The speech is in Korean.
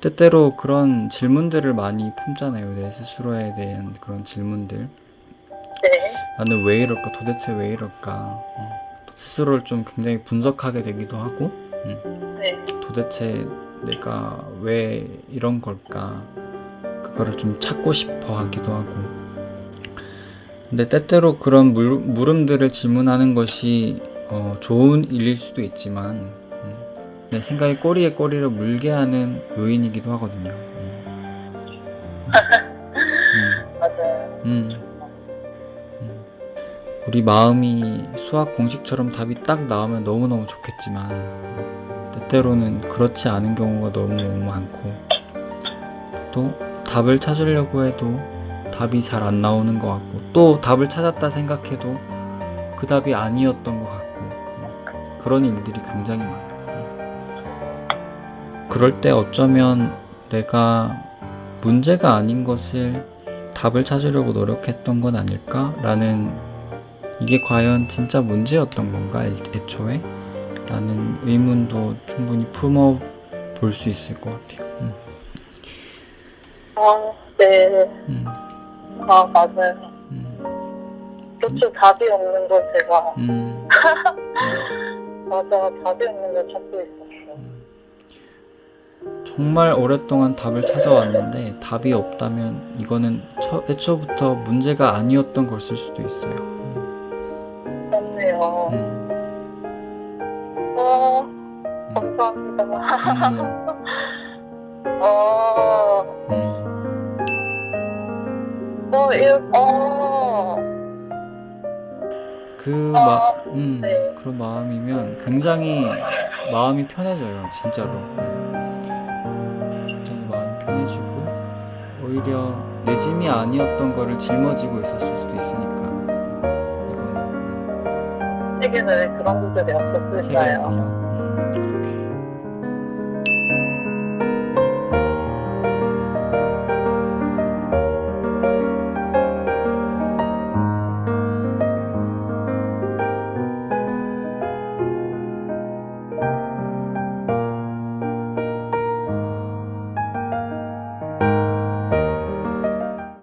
때때로 그런 질문들을 많이 품잖아요. 내 스스로에 대한 그런 질문들. 네. 나는 왜 이럴까? 도대체 왜 이럴까? 어, 스스로를 좀 굉장히 분석하게 되기도 하고, 음, 네. 도대체 내가 왜 이런 걸까? 그거를 좀 찾고 싶어 하기도 하고. 근데 때때로 그런 물, 물음들을 질문하는 것이 어, 좋은 일일 수도 있지만, 음, 내 생각에 꼬리에 꼬리를 물게 하는 요인이기도 하거든요. 음. 음. 맞아요. 음. 음. 우리 마음이 수학 공식처럼 답이 딱 나오면 너무너무 좋겠지만 음, 때때로는 그렇지 않은 경우가 너무 많고 또 답을 찾으려고 해도 답이 잘 안 나오는 것 같고 또 답을 찾았다 생각해도 그 답이 아니었던 것 같고 음, 그런 일들이 굉장히 많아요. 음. 그럴 때 어쩌면 내가 문제가 아닌 것을 답을 찾으려고 노력했던 건 아닐까라는 이게 과연 진짜 문제였던 건가 애- 애초에? 라는 의문도 충분히 품어 볼 수 있을 것 같아요. 음, 아, 네. 음, 아, 맞아요. 음, 그렇죠. 답이 없는 거 제가. 음, 맞아. 답이 없는 거 찾고 있었어. 음. 정말 오랫동안 답을 찾아왔는데 답이 없다면 이거는 처, 애초부터 문제가 아니었던 걸쓸 수도 있어요. 음, 그렇네요. 음, 어, 음, 감사합니다. 음, 어, 음. 어, 이, 어, 그 마, 어, 음, 네. 그런 마음이면 굉장히 마음이 편해져요, 진짜로. 음. 오히려 내 짐이 아니었던 거를 짊어지고 있었을 수도 있으니까 이거는 책에는 그런 구절이 없었을까요? 아니요. 음, 그렇게